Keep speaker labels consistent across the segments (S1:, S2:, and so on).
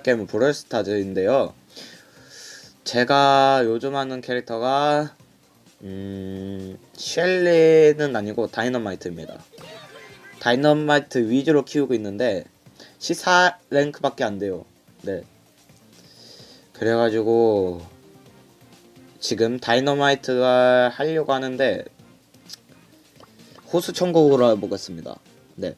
S1: 할 게임은 브롤스타즈인데요. 제가 요즘 하는 캐릭터가 음 셸리는 아니고 다이너마이트입니다. 다이너마이트 위주로 키우고 있는데 시사 랭크밖에 안 돼요. 네. 그래가지고 지금 다이너마이트가 하려고 하는데 호수 천국으로 해보겠습니다. 네.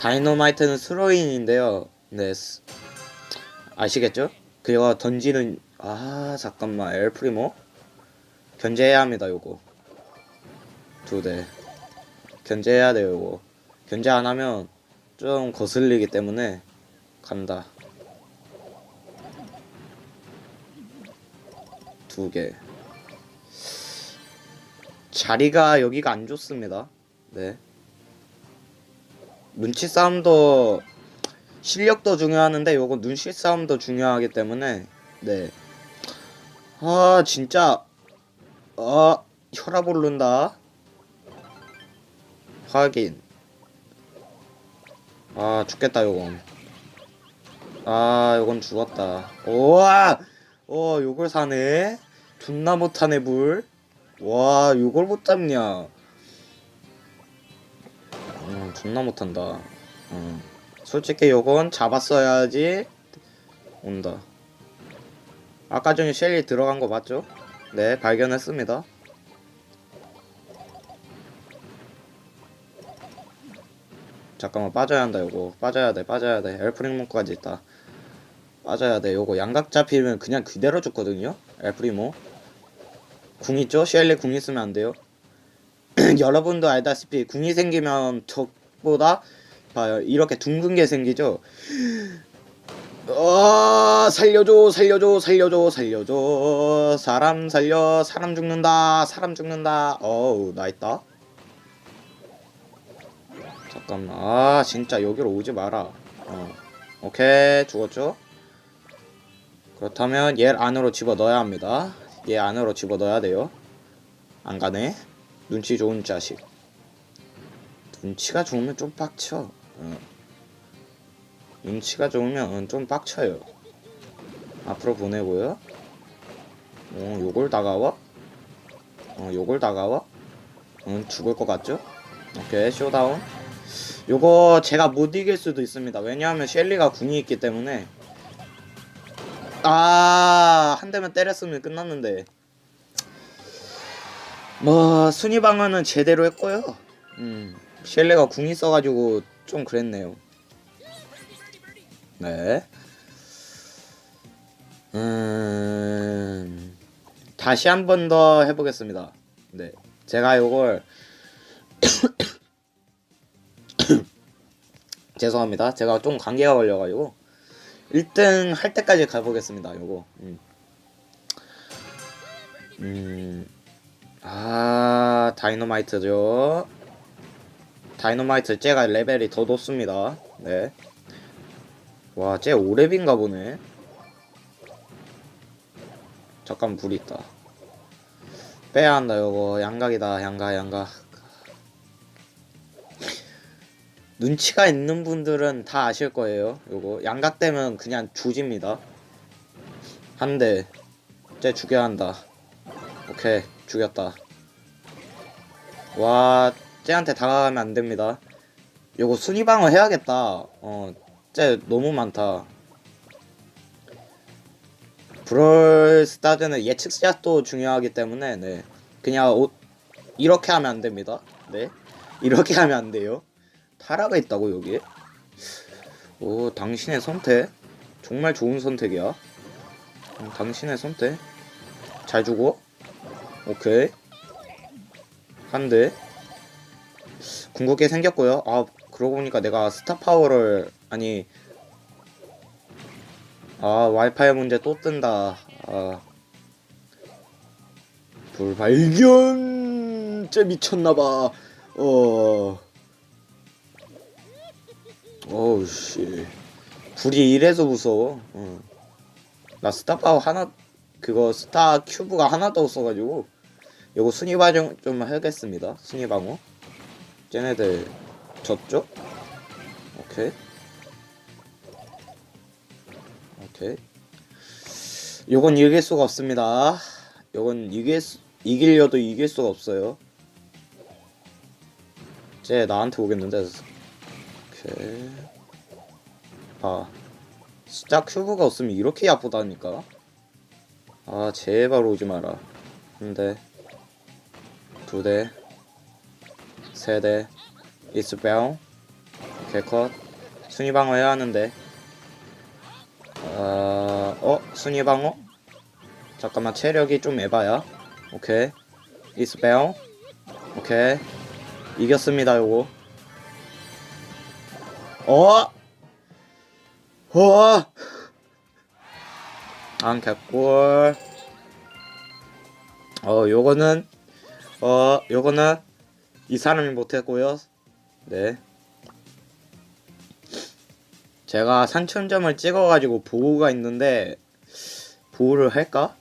S1: 다이너마이트는 스로인인데요. 네. 스- 아시겠죠? 그가 던지는 아 잠깐만 엘프리모? 견제해야 합니다 요거. 두 대. 견제해야 돼요 요거. 견제 안 하면 좀 거슬리기 때문에 간다. 두 개. 자리가 여기가 안 좋습니다. 네 눈치 싸움도 실력도 중요하는데 요거 눈치 싸움도 중요하기 때문에 네. 아 진짜 아 혈압 오른다. 확인. 아 죽겠다 요건. 아 요건 죽었다. 우와. 어 요걸 사네. 존나 못하네 불. 와 요걸 못 잡냐. 음 존나 못한다. 음. 솔직히 요건 잡았어야지 온다. 아까 전에 셸리 들어간 거 맞죠? 네, 발견했습니다. 잠깐만 빠져야 한다 요거 빠져야 돼 빠져야 돼 엘프리모까지 있다 빠져야 돼 요거 양각 잡히면 그냥 그대로 죽거든요 엘프리모 궁 있죠? 셸리 궁 있으면 안 돼요 여러분도 알다시피 궁이 생기면 적보다 봐요. 이렇게 둥근 게 생기죠. 어 살려줘 살려줘 살려줘 살려줘. 사람 살려 사람 죽는다 사람 죽는다. 어우 나 있다. 잠깐만. 아 진짜 여기로 오지 마라. 어 오케이. 죽었죠? 그렇다면 얘 안으로 집어 넣어야 합니다. 얘 안으로 집어 넣어야 돼요. 안 가네 눈치 좋은 자식 눈치가 좋으면 좀 빡쳐 어. 눈치가 좋으면 좀 빡쳐요. 앞으로 보내고요. 어, 요걸 다가와? 어, 요걸 다가와? 응, 죽을 것 같죠? 오케이, 쇼다운. 요거 제가 못 이길 수도 있습니다. 왜냐하면 셸리가 궁이 있기 때문에. 아, 한 대만 때렸으면 끝났는데. 뭐, 순위 방어는 제대로 했고요. 음, 셸리가 궁이 있어가지고 좀 그랬네요. 네. 음, 다시 한 번 더 해보겠습니다. 네. 제가 요걸, 죄송합니다. 제가 좀 감기가 걸려가지고, 1등 할 때까지 가보겠습니다. 요거. 음. 음, 아, 다이너마이트죠. 다이너마이트 쟤가 레벨이 더 높습니다. 네. 와, 쟤 오랩인가 보네. 잠깐 불 있다. 빼야 한다, 요거. 양각이다, 양각, 양각. 눈치가 있는 분들은 다 아실 거예요. 요거. 양각 되면 그냥 조집니다. 한 대. 쟤 죽여야 한다. 오케이, 죽였다. 와, 쟤한테 다가가면 안 됩니다. 요거 순위방어 해야겠다. 어, 쟤 너무 많다. 브롤 스타즈는 예측샷도 중요하기 때문에 네 그냥 오, 이렇게 하면 안 됩니다. 네 이렇게 하면 안 돼요. 타라가 있다고 여기에? 오 당신의 선택 정말 좋은 선택이야. 음, 당신의 선택 잘 주고 오케이 한 대 궁극기 생겼고요. 아 그러고 보니까 내가 스타 파워를 아니 아 와이파이 문제 또 뜬다. 아 불발견 쟤 미쳤나봐. 어 어우 씨 불이 이래서 무서워. 어. 나 스타 파워 하나 그거 스타 큐브가 하나도 없어가지고 요거 순위 방어 좀 하겠습니다. 순위 방어. 쟤네들 졌죠? 오케이. 오케이. 요건 이길 수가 없습니다. 요건 이길 수, 이기려도 이길 수가 없어요. 쟤 나한테 오겠는데. 오케이. 아. 진짜 큐브가 없으면 이렇게 아프다니까. 아, 제발 오지 마라. 한 대. 두 대. 세 대. 이스벨. 개컷. 순위 방어 해야 하는데. 아, 어? 순위 방어? 잠깐만, 체력이 좀 에바야. 오케이. 이스벨. 오케이. 이겼습니다, 요거. 어? 어? 안 개꿀. 어, 요거는, 어, 요거는 이 사람이 못했고요. 네. 제가 산천점을 찍어가지고 보호가 있는데 보호를 할까?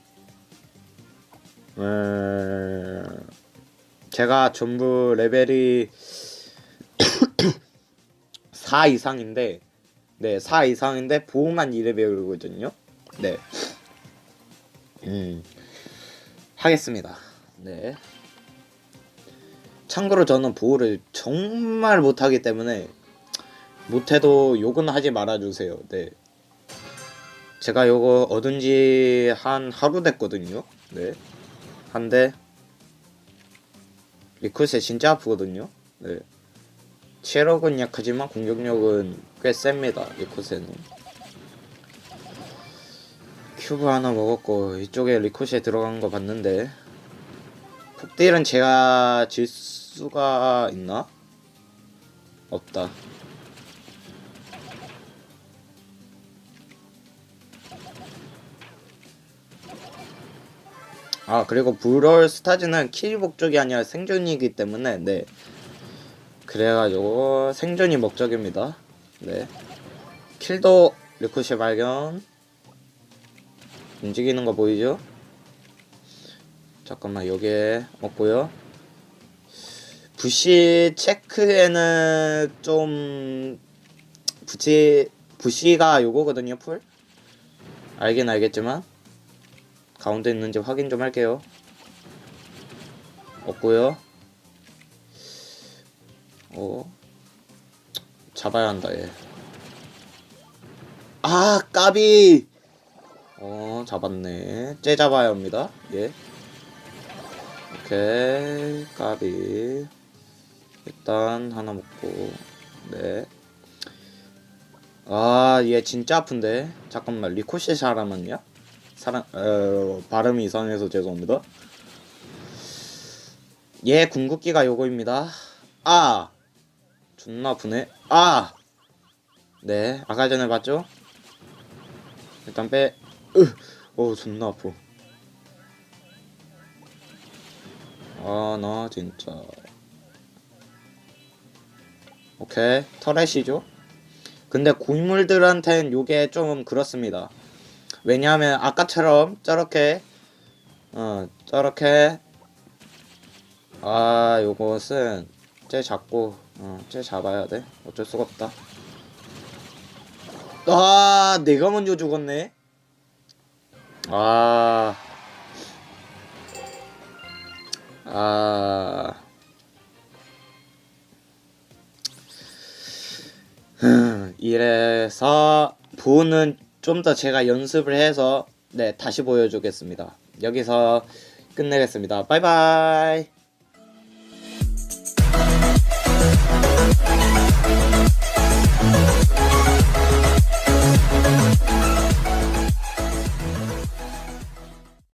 S1: 음, 제가 전부 레벨이 4 이상인데 네, 4 이상인데 보호만 2레벨이거든요. 네. 음. 하겠습니다. 네. 참고로 저는 보호를 정말 못하기 때문에 못해도 욕은 하지 말아주세요. 네. 제가 요거 얻은 지 한 하루 됐거든요. 네. 한데 리쿠세 진짜 아프거든요. 네. 체력은 약하지만 공격력은 꽤 셉니다. 리쿠세는. 큐브 하나 먹었고 이쪽에 리코시에 들어간 거 봤는데 폭딜은 제가 질 수가 있나? 없다. 아 그리고 브롤 스타즈는 킬 목적이 아니라 생존이기 때문에 네 그래가지고 생존이 목적입니다 네 킬도 리코시 발견 움직이는 거 보이죠? 잠깐만 여기에 없고요 부시 체크에는 좀 부시 부시가 요거거든요 풀 알긴 알겠지만 가운데 있는지 확인 좀 할게요. 없고요. 어 잡아야 한다 얘. 아 까비. 어 잡았네. 째 잡아야 합니다. 예. 오케이 까비. 일단 하나 먹고 네. 아, 얘 진짜 아픈데. 잠깐만, 리코시 사람은요? 사람, 어, 발음이 이상해서 죄송합니다. 얘 궁극기가 요거입니다. 아! 존나 아프네. 아! 네, 아까 전에 봤죠? 일단 빼. 으! 어, 존나 아파. 아, 나 진짜. 오케이. 터렛이죠? 근데 고인물들한테는 요게 좀 그렇습니다. 왜냐하면 아까처럼 저렇게 어 저렇게 아 요것은 쟤 잡고 어쟤 잡아야 돼 어쩔 수가 없다 아 내가 먼저 죽었네 아 아. 이래서 부는 좀 더 제가 연습을 해서 네 다시 보여주겠습니다. 여기서 끝내겠습니다. 바이바이.